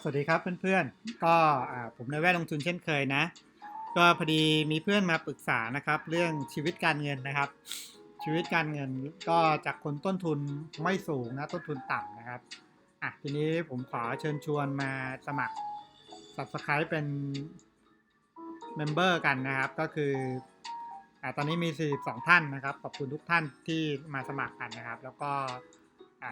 สวัสดีครับเพื่อนๆ ก็ผมในแวดลงทุนเช่นเคยนะ ก็พอดีมีเพื่อนมาปรึกษานะครับ เรื่องชีวิตการเงินนะครับ ชีวิตการเงินก็จากคนต้นทุนไม่สูงนะต้นทุนต่ำนะครับอะทีนี้ผมขอเชิญชวนมาสมัคร Subscribe เป็นเมมเบอร์กันนะครับ ก็คืออ่าตอนนี้มี 42 ท่านนะครับ ขอบคุณทุกท่านที่มาสมัครกันนะครับ แล้วก็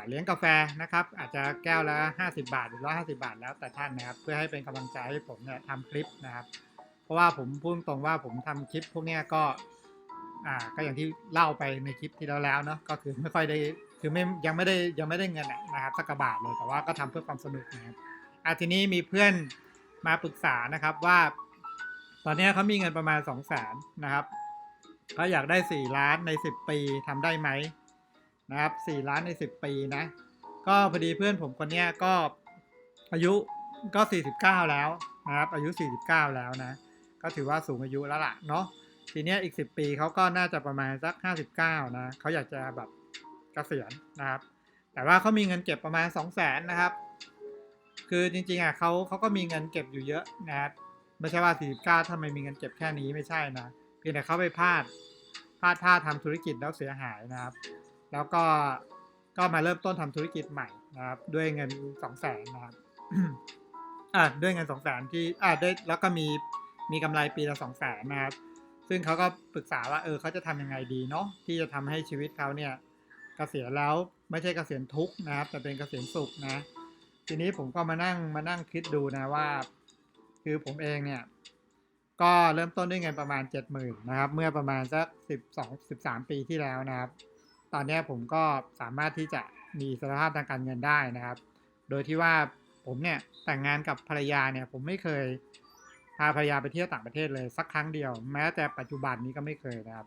เลี้ยงกาแฟนะครับ อาจจะแก้วละ 50 บาทหรือ 150 บาทแล้วแต่ท่านนะครับ เพื่อให้เป็นกำลังใจให้ผมเนี่ยทำคลิปนะครับ เพราะว่าผมพูดตรงว่าผมทำคลิปพวกนี้ก็อ่าก็อย่างที่เล่าไปในคลิปที่แล้วแล้วเนาะก็คือไม่ค่อยได้คือไม่ยังไม่ได้ยังไม่ได้เงินนะครับสักกระบาทเลยแต่ว่าก็ทำเพื่อความสนุกนะครับอ่าทีนี้มีเพื่อนมาปรึกษานะครับว่า ตอนนี้เขามีเงินประมาณ 2 0 0 0 0นนะครับเขาอยากได้ 4 ล้านใน 10 ปีทำได้ไหม นะครับ4ล้านใน 10 ปีนะ ก็พอดีเพื่อนผมคนเนี้ยก็อายุก็ 49 แล้วนะครับ อายุ 49 แล้วนะ ก็ถือว่าสูงอายุแล้วล่ะเนาะทีเนี้ยอีก 10 ปีเขาก็น่าจะประมาณสัก 59 นะเขาอยากจะแบบเกษียณนะครับ แต่ว่าเขามีเงินเก็บประมาณ 2 0 0 0 0นนะครับ คือจริงๆอะเขาเขาก็มีเงินเก็บอยู่เยอะนะครับไม่ใช่ว่า 49ทำไมมีเงินเก็บแค่นี้ไม่ใช่นะเพียงแต่เขาไปพลาดพลาดท่าทำธุรกิจแล้วเสียหายนะครับ แล้วก็ก็มาเริ่มต้นทำธุรกิจใหม่นะครับ ด้วยเงินสองแสนนะครับอ่าด้วยเงินสองแสนที่อ่าได้แล้วก็มีมีกำไรปีละสองแสนนะครับ ซึ่งเขาก็ปรึกษาว่าเออเขาจะทำยังไงดีเนาะที่จะทำให้ชีวิตเขาเนี่ยเกษียณแล้วไม่ใช่เกษียณทุกนะครับ แต่เป็นเกษียณสุขนะ ทีนี้ผมก็มานั่งมานั่งคิดดูนะว่า คือผมเองเนี่ย ก็เริ่มต้นด้วยเงินประมาณ70,000นะครับ เมื่อประมาณสัก12 13ปีที่แล้วนะครับ ตอนนี้ผมก็สามารถที่จะมีสภาพทางการเงินได้นะครับ โดยที่ว่าผมเนี่ยแต่งงานกับภรรยาเนี่ยผมไม่เคยพาภรรยาไปเที่ยวต่างประเทศเลยสักครั้งเดียว แม้แต่ปัจจุบันนี้ก็ไม่เคยนะครับ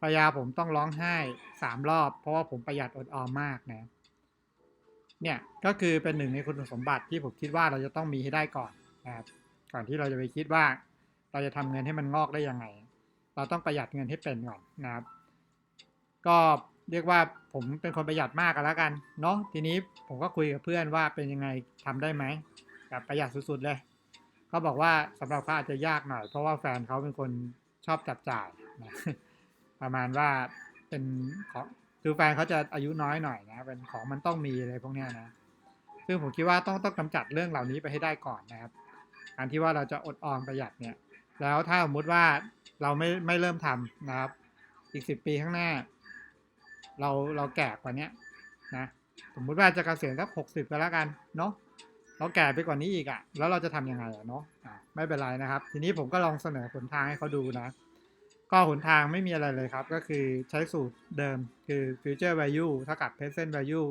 ภรรยาผมต้องร้องไห้สามรอบ เพราะว่าผมประหยัดอดออมมากนะเนี่ยก็คือเป็นหนึ่งในคุณสมบัติที่ผมคิดว่าเราจะต้องมีให้ได้ก่อนนะครับก่อนที่เราจะไปคิดว่า เราจะทำเงินให้มันงอกได้ยังไง เราต้องประหยัดเงินให้เป็นก่อนนะครับ ก็ เรียกว่าผมเป็นคนประหยัดมากกันแล้วกันเนาะทีนี้ผมก็คุยกับเพื่อนว่าเป็นยังไงทำได้ไหมแบบประหยัดสุดๆเลยเขาบอกว่าสำหรับเขาอาจจะยากหน่อย เพราะว่าแฟนเขาเป็นคนชอบจับจ่ายนะประมาณว่าเป็นของคือแฟนเขาจะอายุน้อยหน่อยนะเป็นของมันต้องมีอะไรพวกเนี้ยนะซึ่งผมคิดว่าต้องต้องกำจัดเรื่องเหล่านี้ไปให้ได้ก่อนนะครับการที่ว่าเราจะอดออมประหยัดเนี่ย แล้วถ้าสมมติว่าเราไม่ไม่เริ่มทำนะครับ อีกสิบปีข้างหน้า เราเราแก่กว่าเนี้ยนะสมมุติว่าจะเกษียณสักหกสิบก็แล้วกันเนาะเราแก่ไปกว่านี้อีกอะ่ะ แล้วเราจะทำยังไงอะเนาะไม่เป็นไรนะครับ ทีนี้ผมก็ลองเสนอหนทางให้เขาดูนะ ก็หนทางไม่มีอะไรเลยครับ ก็คือใช้สูตรเดิมคือ future value เท่ากับ present value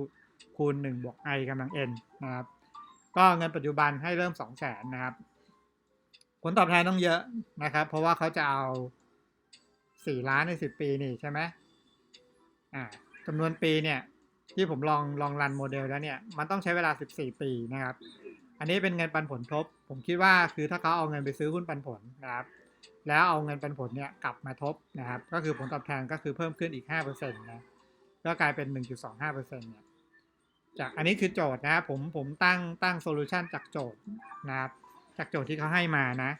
คูณ1บวก i กำลัง n นะครับ ก็เงินปัจจุบันให้เริ่ม 2 0 0 0 0 0นะครับ ผลตอบแทนต้องเยอะนะครับ เพราะว่าเขาจะเอา 4 ล้านใน 10 ปีนี่ใช่ไหม อ่าจำนวนปีเนี่ยที่ผมลองลองรันโมเดลแล้วเนี่ยมันต้องใช้เวลา 14 ปีนะครับ อันนี้เป็นเงินปันผลทบ ผมคิดว่าคือถ้าเขาเอาเงินไปซื้อหุ้นปันผลนะครับ แล้วเอาเงินปันผลเนี่ยกลับมาทบนะครับ ก็คือผลตอบแทนก็คือเพิ่มขึ้นอีก5%นะก็กลายเป็น 1.25%เนี่ยจากอันนี้คือโจทย์นะครับผมผมตั้งตั้งโซลูชันจากโจทย์นะครับจากโจทย์ที่เขาให้มานะ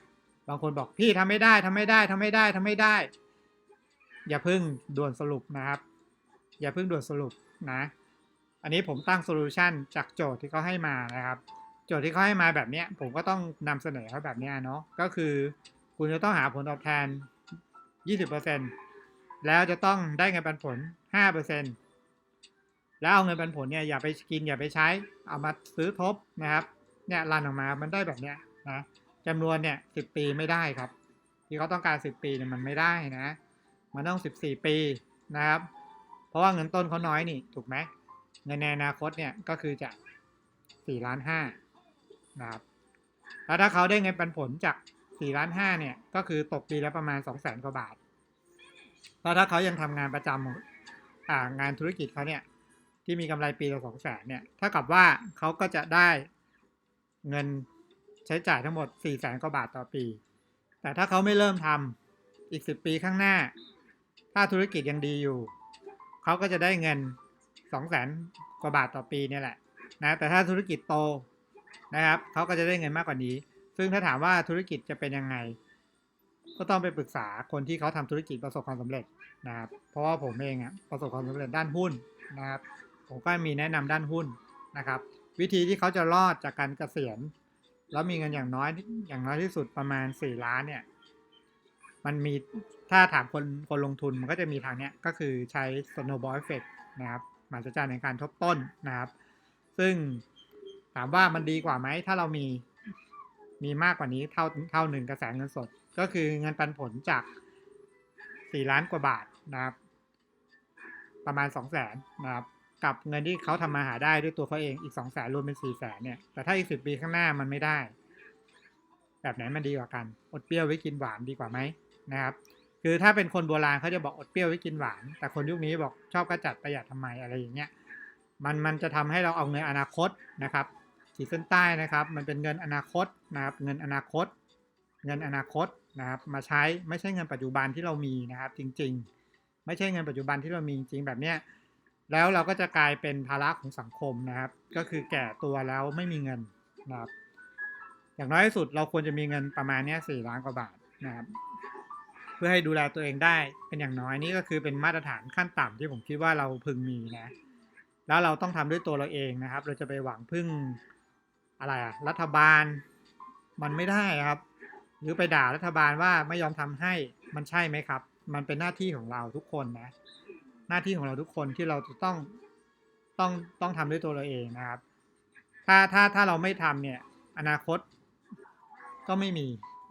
บางคนบอกพี่ทำไม่ได้ทำไม่ได้ทำไม่ได้ทำไม่ได้ อย่าเพิ่งด่วนสรุปนะครับ อย่าเพิ่งด่วนสรุปนะ อันนี้ผมตั้งโซลูชันจากโจทย์ที่เขาให้มานะครับ โจทย์ที่เขาให้มาแบบนี้ผมก็ต้องนำเสนอเขาแบบนี้เนาะก็คือ คุณจะต้องหาผลตอบแทน 20%แล้วจะต้องได้เงินปันผล 5%แล้วเอาเงินปันผลเนี่ยอย่าไปกินอย่าไปใช้ เอามาซื้อทบนะครับเนี่ยรันออกมามันได้แบบเนี้ยนะจำนวนเนี่ยสิปีไม่ได้ครับ ที่เขาต้องการ10ปีเนี่ยมันไม่ได้นะ มันต้อง14ปีนะครับ เพราะว่าเงินต้นเขาน้อยนี่ถูกไหมเงินในอนาคตเนี่ยก็คือจะ4ล้าน5นะครับแล้วถ้าเขาได้เงินปันผลจาก4ล้าน5เนี่ยก็คือตกปีละประมาณ2 0 0 0 0 0กว่าบาท แล้วถ้าเขายังทำงานประจำอ่างานธุรกิจเขาเนี่ยที่มีกำไรปีละ2 0 0 0 0 0เนี่ยเท่ากับว่าเขาก็จะได้เงินใช้จ่ายทั้งหมด4 0 0 0 0 0กว่าบาทต่อปี แต่ถ้าเขาไม่เริ่มทำอีก10ปีข้างหน้า ถ้าธุรกิจยังดีอยู่ เขาก็จะได้เงิน2 0 0 0 0 0กว่าบาทต่อปีเนี่ยแหละนะแต่ถ้าธุรกิจโตนะครับเขาก็จะได้เงินมากกว่านี้ ซึ่งถ้าถามว่าธุรกิจจะเป็นยังไง ก็ต้องไปปรึกษาคนที่เขาทำธุรกิจประสบความสำเร็จนะครับ เพราะว่าผมเองอะประสบความสำเร็จด้านหุ้นนะครับ ผมก็มีแนะนำด้านหุ้นนะครับ วิธีที่เขาจะรอดจากการเกษียณแล้วมีเงินอย่างน้อยอย่างน้อยที่สุดประมาณ 4 ล้านเนี่ย มันมีถ้าถามคนคนลงทุนมันก็จะมีทางเนี้ยก็คือใช้ snowball effect นะครับมหัศจรรย์ในการทบต้นนะครับ ซึ่งถามว่ามันดีกว่าไหม ถ้าเรามีมีมากกว่านี้เท่าเท่าหนึ่งกระแสเงินสด ก็คือเงินปันผลจาก 4 ล้านกว่าบาทนะครับ ประมาณ 2 0 0แสนนะครับ กับเงินที่เขาทำมาหาได้ด้วยตัวเขาเองอีก 2 0 0แสนรวมเป็น 4 0 0แสนเนี่ย แต่ถ้าอีก 10 ปีข้างหน้ามันไม่ได้ แบบไหนมันดีกว่ากัน อดเปรี้ยวไว้กินหวานดีกว่าไหม นะครับ คือถ้าเป็นคนโบราณเขาจะบอกอดเปรี้ยวไว้กินหวาน แต่คนยุคนี้บอกชอบกระจัดประหยัดทำไมอะไรอย่างเงี้ย มันมันจะทำให้เราเอาเงินอนาคตนะครับขีดเส้นใต้นะครับ มันเป็นเงินอนาคตนะครับ เงินอนาคต เงินอนาคตนะครับ มาใช้ไม่ใช่เงินปัจจุบันที่เรามีนะครับ จริง ๆ ไม่ใช่เงินปัจจุบันที่เรามีจริงๆแบบเนี้ยแล้วเราก็จะกลายเป็นภาระของสังคมนะครับ ก็คือแก่ตัวแล้วไม่มีเงินนะครับ อย่างน้อยที่สุดเราควรจะมีเงินประมาณนี้สี่ล้านกว่าบาทนะครับ พื่อให้ดูแลตัวเองได้เป็นอย่างน้อยนี่ก็คือเป็นมาตรฐานขั้นต่ำที่ผมคิดว่าเราพึงมีนะ แล้วเราต้องทำด้วยตัวเราเองนะครับ เราจะไปหวังพึ่งอะไรอะรัฐบาล มันไม่ได้ครับ หรือไปด่ารัฐบาลว่าไม่ยอมทำให้มันใช่ไหมครับ มันเป็นหน้าที่ของเราทุกคนนะ หน้าที่ของเราทุกคนที่เราจะต้องต้องต้องทำด้วยตัวเราเองนะครับ ถ้าถ้าถ้าเราไม่ทำเนี่ย อนาคตก็ไม่มี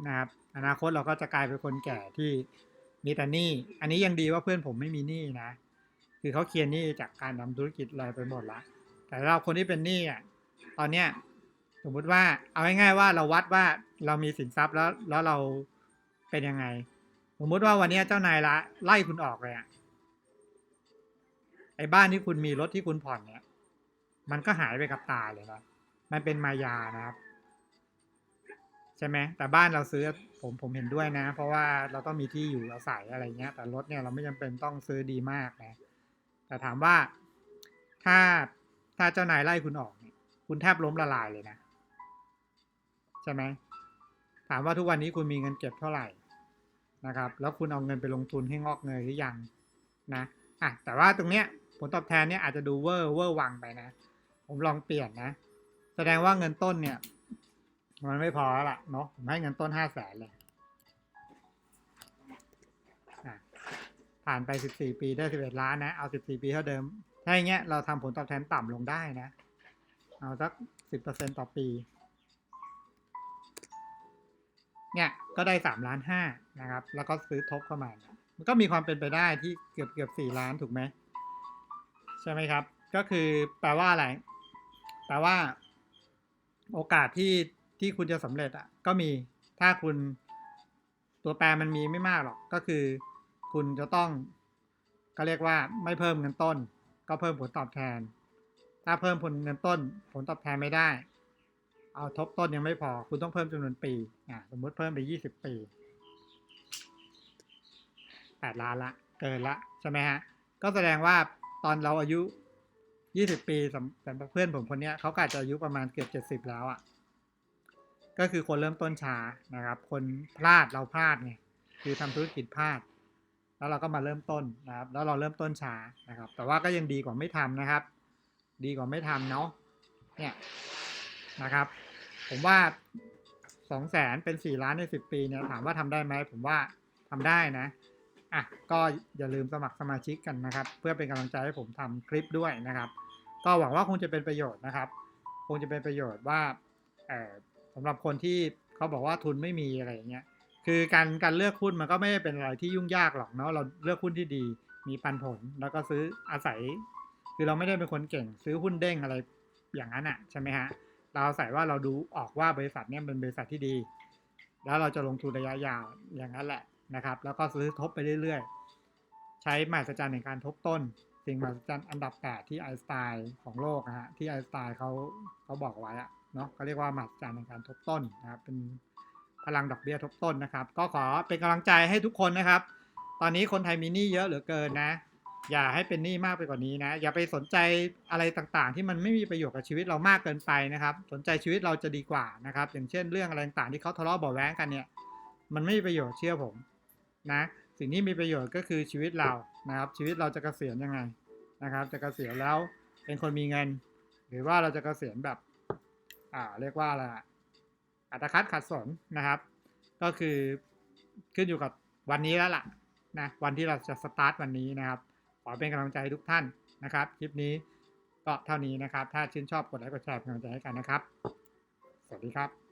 นะครับ อนาคตเราก็จะกลายเป็นคนแก่ที่มีแต่หนี้อันนี้ยังดีว่าเพื่อนผมไม่มีหนี้นะ คือเขาเคลียร์หนี้จากการทำธุรกิจอะไรไปหมดละ แต่เราคนที่เป็นหนี้อะตอนเนี้ยสมมุติว่าเอาง่ายๆว่าเราวัดว่าเรามีสินทรัพย์แล้วแล้วเราเป็นยังไง สมมุติว่าวันนี้เจ้านายละไล่คุณออกเลยอะไอ้บ้านที่คุณมีรถที่คุณผ่อนเนี่ย มันก็หายไปกับตาเลยนะมันเป็นมายานะครับ ใช่ไหมแต่บ้านเราซื้อผมผมเห็นด้วยนะ เพราะว่าเราต้องมีที่อยู่อาศัยอะไรเงี้ย แต่รถเนี่ยเราไม่จำเป็นต้องซื้อดีมากนะแต่ถามว่าถ้าถ้าเจ้านายไล่คุณออกเนี่ยคุณแทบล้มละลายเลยนะ ใช่ไหมถามว่าทุกวันนี้คุณมีเงินเก็บเท่าไหร่นะครับ แล้วคุณเอาเงินไปลงทุนให้งอกเงยหรือยังนะอะแต่ว่าตรงเนี้ยผลตอบแทนเนี่ยอาจจะดูเวอร์เวอร์วังไปนะ ผมลองเปลี่ยนนะ แสดงว่าเงินต้นเนี่ย มันไม่พอแล้วล่ะเนาะผมให้เงินต้นห้าแสนเลยผ่านไปสิบสี่ปีได้สิบเอ็ดล้านนะ เอาสิบสี่ปีเท่าเดิม ถ้าอย่างเงี้ยเราทำผลตอบแทนต่ำลงได้นะ เอาสักสิบเปอร์เซ็นต่อปี เนี่ยก็ได้สามล้านห้านะครับ แล้วก็ซื้อทบเข้ามา มันก็มีความเป็นไปได้ที่เกือบเกือบสี่ล้านถูกไหมใช่ไหมครับ ก็คือแปลว่าอะไร แปลว่า โอกาสที่ ที่คุณจะสำเร็จอะก็มีถ้าคุณตัวแปรมันมีไม่มากหรอกก็คือ คุณจะต้องก็เรียกว่าไม่เพิ่มเงินต้น ก็เพิ่มผลตอบแทน ถ้าเพิ่มผลเงินต้น ผลตอบแทนไม่ได้ เอาทบต้นยังไม่พอ คุณต้องเพิ่มจำนวนปีอ่าสมมติเพิ่มไปยี่สิบปีแปดล้านละเกินละใช่ไหมฮะก็แสดงว่าตอนเราอายุยี่สิบปีสำหรับเพื่อนผมคนเนี้ยเขาอาจจะอายุประมาณเกือบเจ็ดสิบแล้วอะ่ะ ก็คือคนเริ่มต้นช้านะครับ คนพลาดเราพลาดไงคือทำธุรกิจพลาด แล้วเราก็มาเริ่มต้นนะครับ แล้วเราเริ่มต้นช้านะครับ แต่ว่าก็ยังดีกว่าไม่ทำนะครับ ดีกว่าไม่ทำเนาะเนี่ยนะครับ ผมว่าสองแสนเป็นสี่ล้านในสิบปีเนี่ยถามว่าทำได้ไหมผมว่าทำได้นะอะก็อย่าลืมสมัครสมาชิกกันนะครับ เพื่อเป็นกำลังใจให้ผมทำคลิปด้วยนะครับ ก็หวังว่าคงจะเป็นประโยชน์นะครับ คงจะเป็นประโยชน์ว่าเอ่อ สำหรับคนที่เขาบอกว่าทุนไม่มีอะไรอย่างเงี้ยคือการการเลือกหุ้นมันก็ไม่ได้เป็นอะไรที่ยุ่งยากหรอกเนาะเราเลือกหุ้นที่ดีมีปันผลแล้วก็ซื้ออาศัย คือเราไม่ได้เป็นคนเก่งซื้อหุ้นเด้งอะไรอย่างนั้นอะใช่ไหมฮะเราอาศัยว่าเราดูออกว่าบริษัทเนี้ยเป็นบริษัทที่ดี แล้วเราจะลงทุนระยะยาวอย่างนั้นแหละนะครับ แล้วก็ซื้อทบไปเรื่อยๆ ใช้มหัศจรรย์ในการทบต้น สิ่งมหัศจรรย์อันดับ8ที่ไอสไตน์ของโลกนะฮะที่ไอสไตน์เขาเขาบอกไว้อะ เนาะเขาเรียกว่ามหัศจรรย์ในการทบต้นนะครับ เป็นพลังดอกเบี้ยทบต้นนะครับ ก็ขอเป็นกำลังใจให้ทุกคนนะครับ ตอนนี้คนไทยมีหนี้เยอะเหลือเกินนะ อย่าให้เป็นหนี้มากไปกว่านี้นะ อย่าไปสนใจอะไรต่างๆ ที่มันไม่มีประโยชน์กับชีวิตเรามากเกินไปนะครับ สนใจชีวิตเราจะดีกว่านะครับ อย่างเช่นเรื่องอะไรต่างๆที่เขาทะเลาะเบาแว้งกันเนี่ย มันไม่มีประโยชน์เชื่อผมนะ สิ่งที่มีประโยชน์ก็คือชีวิตเรานะครับ ชีวิตเราจะเกษียณยังไงนะครับ จะเกษียณแล้วเป็นคนมีเงิน หรือว่าเราจะเกษียณแบบ อ่าเรียกว่าอะไรอะอัตคัดขัดสนนะครับ ก็คือขึ้นอยู่กับวันนี้แล้วล่ะนะวันที่เราจะสตาร์ทวันนี้นะครับขอเป็นกำลังใจให้ทุกท่านนะครับ คลิปนี้ก็เท่านี้นะครับ ถ้าชื่นชอบกดไลค์กดแชร์เป็นกำลังใจให้กันนะครับ สวัสดีครับ